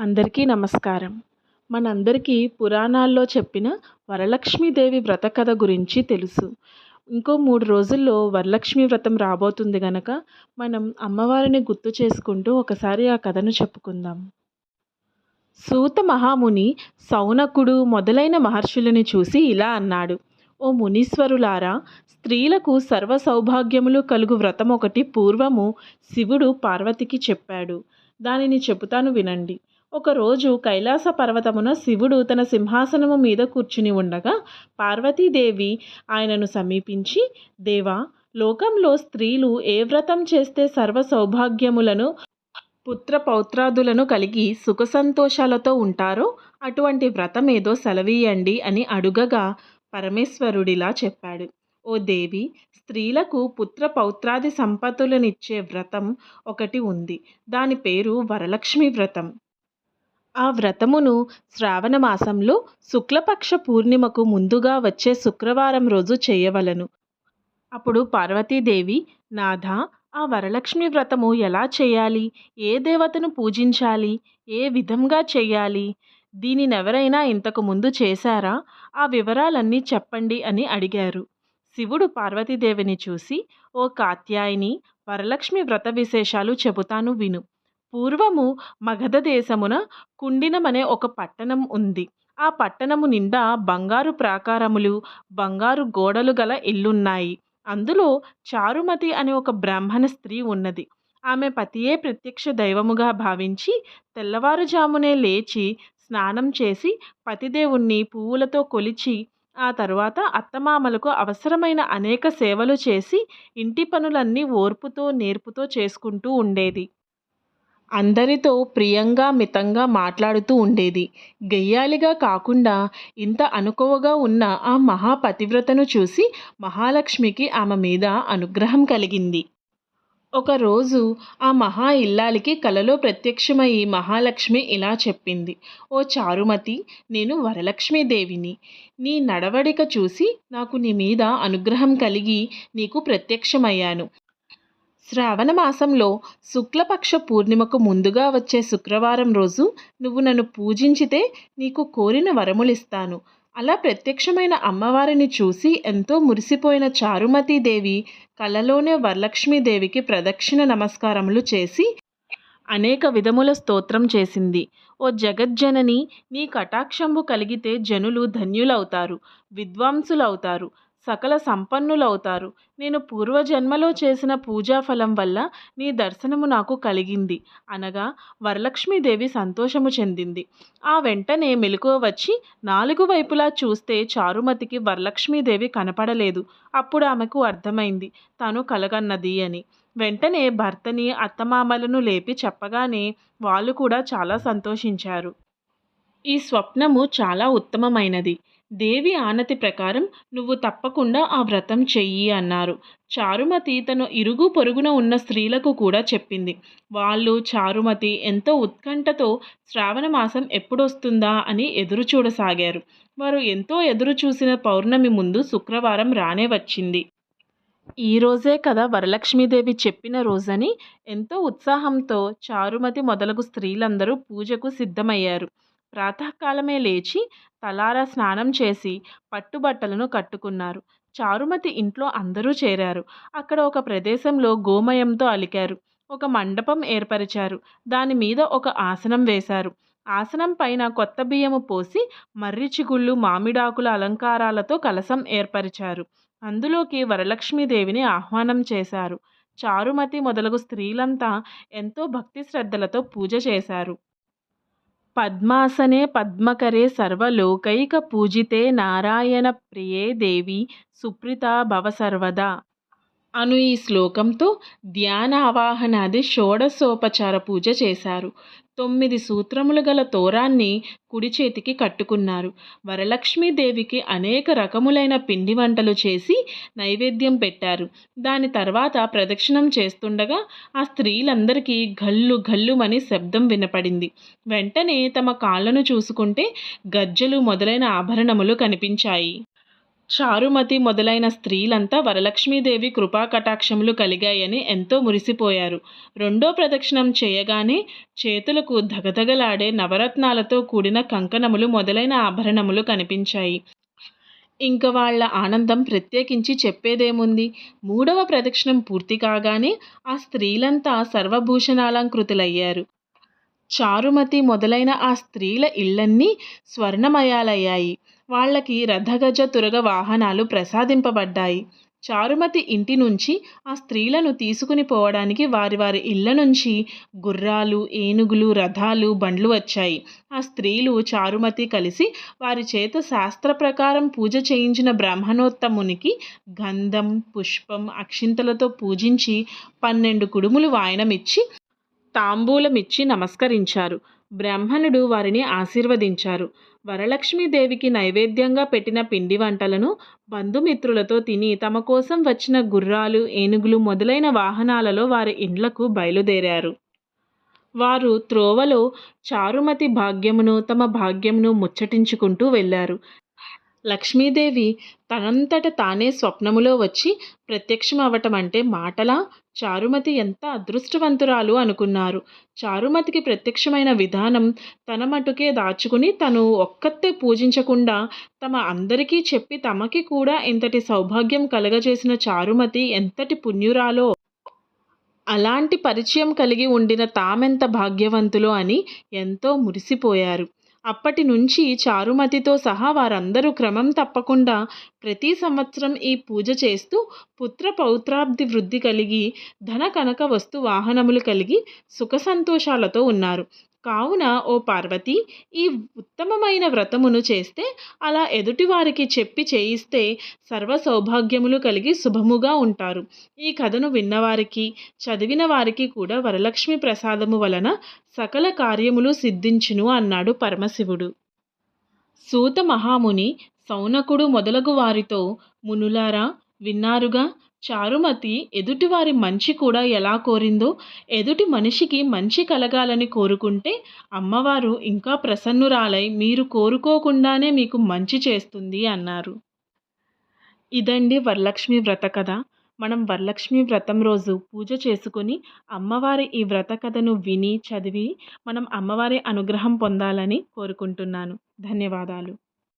అందరికీ నమస్కారం. మనందరికీ పురాణాల్లో చెప్పిన వరలక్ష్మీదేవి వ్రత కథ గురించి తెలుసు. ఇంకో మూడు రోజుల్లో వరలక్ష్మి వ్రతం రాబోతుంది గనక మనం అమ్మవారిని గుర్తు చేసుకుంటూ ఒకసారి ఆ కథను చెప్పుకుందాం. సూత మహాముని సౌనకుడు మొదలైన మహర్షులని చూసి ఇలా అన్నాడు. ఓ మునీశ్వరులారా స్త్రీలకు సర్వ సౌభాగ్యములు కలుగు వ్రతం ఒకటి పూర్వము శివుడు పార్వతికి చెప్పాడు. దానిని చెబుతాను వినండి. ఒకరోజు కైలాస పర్వతమున శివుడు తన సింహాసనము మీద కూర్చుని ఉండగా పార్వతీదేవి ఆయనను సమీపించి దేవా లోకంలో స్త్రీలు ఏ వ్రతం చేస్తే సర్వ సౌభాగ్యములను పుత్ర పౌత్రాదులను కలిగి సుఖ సంతోషాలతో ఉంటారో అటువంటి వ్రతం ఏదో సెలవీయండి అని అడుగగా పరమేశ్వరుడిలా చెప్పాడు. ఓ దేవి స్త్రీలకు పుత్ర పౌత్రాది సంపత్తులనిచ్చే వ్రతం ఒకటి ఉంది. దాని పేరు వరలక్ష్మి వ్రతం. ఆ వ్రతమును శ్రావణ మాసంలో శుక్లపక్ష పూర్ణిమకు ముందుగా వచ్చే శుక్రవారం రోజు చేయవలను. అప్పుడు పార్వతీదేవి నాథ ఆ వరలక్ష్మి వ్రతము ఎలా చేయాలి? ఏ దేవతను పూజించాలి? ఏ విధంగా చేయాలి? దీనినెవరైనా ఇంతకు ముందు చేశారా? ఆ వివరాలన్నీ చెప్పండి అని అడిగారు. శివుడు పార్వతీదేవిని చూసి ఓ కాత్యాయిని వరలక్ష్మి వ్రత విశేషాలు చెబుతాను విను. పూర్వము మగధ దేశమున కుండినమనే ఒక పట్టణం ఉంది. ఆ పట్టణము నిండా బంగారు ప్రాకారములు బంగారు గోడలు గల ఇల్లున్నాయి. అందులో చారుమతి అనే ఒక బ్రాహ్మణ స్త్రీ ఉన్నది. ఆమె పతియే ప్రత్యక్ష దైవముగా భావించి తెల్లవారుజామునే లేచి స్నానం చేసి పతిదేవుణ్ణి పువ్వులతో కొలిచి ఆ తర్వాత అత్తమామలకు అవసరమైన అనేక సేవలు చేసి ఇంటి పనులన్నీ ఓర్పుతో నేర్పుతో చేసుకుంటూ ఉండేది. అందరితో ప్రియంగా మితంగా మాట్లాడుతూ ఉండేది. గెయ్యాలిగా కాకుండా ఇంత అనుకువగా ఉన్న ఆ మహాపతివ్రతను చూసి మహాలక్ష్మికి ఆమె మీద అనుగ్రహం కలిగింది. ఒకరోజు ఆ మహా ఇల్లాలికి కలలో ప్రత్యక్షమై మహాలక్ష్మి ఇలా చెప్పింది. ఓ చారుమతి నేను వరలక్ష్మీదేవిని. నీ నడవడిక చూసి నాకు నీ మీద అనుగ్రహం కలిగి నీకు ప్రత్యక్షమయ్యాను. శ్రావణ మాసంలో శుక్లపక్ష పూర్ణిమకు ముందుగా వచ్చే శుక్రవారం రోజు నువ్వు నన్ను పూజించితే నీకు కోరిన వరములిస్తాను. అలా ప్రత్యక్షమైన అమ్మవారిని చూసి ఎంతో మురిసిపోయిన చారుమతీదేవి కలలోనే వరలక్ష్మీదేవికి ప్రదక్షిణ నమస్కారములు చేసి అనేక విధముల స్తోత్రం చేసింది. ఓ జగజ్జనని నీ కటాక్షంబు కలిగితే జనులు ధన్యులవుతారు విద్వాంసులవుతారు. సకల సంపన్నులవుతారు. నేను పూర్వజన్మలో చేసిన పూజా ఫలం వల్ల నీ దర్శనము నాకు కలిగింది. అనగా వరలక్ష్మీదేవి సంతోషము చెందింది. ఆ వెంటనే మెలకువ వచ్చి నాలుగు వైపులా చూస్తే చారుమతికి వరలక్ష్మీదేవి కనపడలేదు. అప్పుడు ఆమెకు అర్థమైంది తను కలగన్నది అని. వెంటనే భర్తని అత్తమామలను లేపి చెప్పగానే వాళ్ళు కూడా చాలా సంతోషించారు. ఈ స్వప్నము చాలా ఉత్తమమైనది. దేవి ఆనతి ప్రకారం నువ్వు తప్పకుండా ఆ వ్రతం చెయ్యి అన్నారు. చారుమతి తను ఇరుగు పొరుగున ఉన్న స్త్రీలకు కూడా చెప్పింది. వాళ్ళు చారుమతి ఎంతో ఉత్కంఠతో శ్రావణ మాసం ఎప్పుడొస్తుందా అని ఎదురు చూడసాగారు. వారు ఎంతో ఎదురు చూసిన పౌర్ణమి ముందు శుక్రవారం రానే వచ్చింది. ఈ రోజే కదా వరలక్ష్మీదేవి చెప్పిన రోజని ఎంతో ఉత్సాహంతో చారుమతి మొదలగు స్త్రీలందరూ పూజకు సిద్ధమయ్యారు. ప్రాతకాలమే లేచి తలారా స్నానం చేసి పట్టుబట్టలను కట్టుకున్నారు. చారుమతి ఇంట్లో అందరూ చేరారు. అక్కడ ఒక ప్రదేశంలో గోమయంతో అలికారు. ఒక మండపం ఏర్పరిచారు. దాని మీద ఒక ఆసనం వేశారు. ఆసనం పైన కొత్త బియ్యము పోసి మర్రి చిగుళ్ళు మామిడాకుల అలంకారాలతో కలసం ఏర్పరిచారు. అందులోకి వరలక్ష్మీదేవిని ఆహ్వానం చేశారు. చారుమతి మొదలగు స్త్రీలంతా ఎంతో భక్తి శ్రద్ధలతో పూజ చేశారు. పద్మాసనే పద్మకరే సర్వలోకైక పూజితే నారాయణ ప్రియే దేవి సుప్రీతా భవ సర్వదా. అను ఈ శ్లోకంతో ధ్యాన ఆవాహనాది షోడశోపచార పూజ చేశారు. తొమ్మిది సూత్రములు గల తోరాన్ని కుడి చేతికి కట్టుకున్నారు. వరలక్ష్మీదేవికి అనేక రకములైన పిండి వంటలు చేసి నైవేద్యం పెట్టారు. దాని తర్వాత ప్రదక్షిణం చేస్తుండగా ఆ స్త్రీలందరికీ గల్లు గల్లుమని శబ్దం వినపడింది. వెంటనే తమ కాళ్ళను చూసుకుంటే గజ్జలు మొదలైన ఆభరణములు కనిపించాయి. చారుమతి మొదలైన స్త్రీలంతా వరలక్ష్మీదేవి కృపా కటాక్షములు కలిగాయని ఎంతో మురిసిపోయారు. రెండో ప్రదక్షిణం చేయగానే చేతులకు ధగధగలాడే నవరత్నాలతో కూడిన కంకణములు మొదలైన ఆభరణములు కనిపించాయి. ఇంక వాళ్ళ ఆనందం ప్రత్యేకించి చెప్పేదేముంది? మూడవ ప్రదక్షిణం పూర్తి కాగానే ఆ స్త్రీలంతా సర్వభూషణాలంకృతులయ్యారు. చారుమతి మొదలైన ఆ స్త్రీల ఇళ్ళన్నీ స్వర్ణమయాలయ్యాయి. వాళ్ళకి రథగజ తురగ వాహనాలు ప్రసాదింపబడ్డాయి. చారుమతి ఇంటి నుంచి ఆ స్త్రీలను తీసుకుని పోవడానికి వారి వారి ఇళ్ళ నుంచి గుర్రాలు ఏనుగులు రథాలు బండ్లు వచ్చాయి. ఆ స్త్రీలు చారుమతి కలిసి వారి చేత శాస్త్ర ప్రకారం పూజ చేయించిన బ్రాహ్మణోత్తమునికి గంధం పుష్పం అక్షింతలతో పూజించి పన్నెండు కుడుములు వాయనమిచ్చి తాంబూలమిచ్చి నమస్కరించారు. బ్రాహ్మణుడు వారిని ఆశీర్వదించారు. వరలక్ష్మీదేవికి నైవేద్యంగా పెట్టిన పిండి వంటలను బంధుమిత్రులతో తిని తమ కోసం వచ్చిన గుర్రాలు ఏనుగులు మొదలైన వాహనాలలో వారి ఇండ్లకు బయలుదేరారు. వారు త్రోవలో చారుమతి భాగ్యమును తమ భాగ్యమును ముచ్చటించుకుంటూ వెళ్ళారు. లక్ష్మీదేవి తనంతట తానే స్వప్నములో వచ్చి ప్రత్యక్షం అవటం అంటే మాటలా? చారుమతి ఎంత అదృష్టవంతురాలు అనుకున్నారు. చారుమతికి ప్రత్యక్షమైన విధానం తన మటుకే దాచుకుని తను ఒక్కతే పూజించకుండా తమ అందరికీ చెప్పి తమకి కూడా ఎంతటి సౌభాగ్యం కలగజేసిన చారుమతి ఎంతటి పుణ్యురాలో? అలాంటి పరిచయం కలిగి ఉండిన తామెంత భాగ్యవంతులో అని ఎంతో మురిసిపోయారు. అప్పటి నుంచి చారుమతితో సహా వారందరూ క్రమం తప్పకుండా ప్రతి సంవత్సరం ఈ పూజ చేస్తూ పుత్ర పౌత్రాబ్ది వృద్ధి కలిగి ధన కనక వస్తు వాహనములు కలిగి సుఖ సంతోషాలతో ఉన్నారు. కావున ఓ పార్వతి ఈ ఉత్తమమైన వ్రతమును చేస్తే అలా ఎదుటివారికి చెప్పి చేయిస్తే సర్వ సౌభాగ్యములు కలిగి శుభముగా ఉంటారు. ఈ కథను విన్నవారికి చదివిన వారికి కూడా వరలక్ష్మి ప్రసాదము వలన సకల కార్యములు సిద్ధించును అన్నాడు పరమశివుడు. సూత మహాముని సౌనకుడు మొదలగు వారితో మునులారా విన్నారుగా? చారుమతి ఎదుటివారి మంచి కూడా ఎలా కోరిందో ఎదుటి మనిషికి మంచి కలగాలని కోరుకుంటే అమ్మవారు ఇంకా ప్రసన్నురాలై మీరు కోరుకోకుండానే మీకు మంచి చేస్తుంది అన్నారు. ఇదండి వరలక్ష్మి వ్రత కథ. మనం వరలక్ష్మి వ్రతం రోజు పూజ చేసుకుని అమ్మవారి ఈ వ్రత కథను విని చదివి మనం అమ్మవారి అనుగ్రహం పొందాలని కోరుకుంటున్నాను. ధన్యవాదాలు.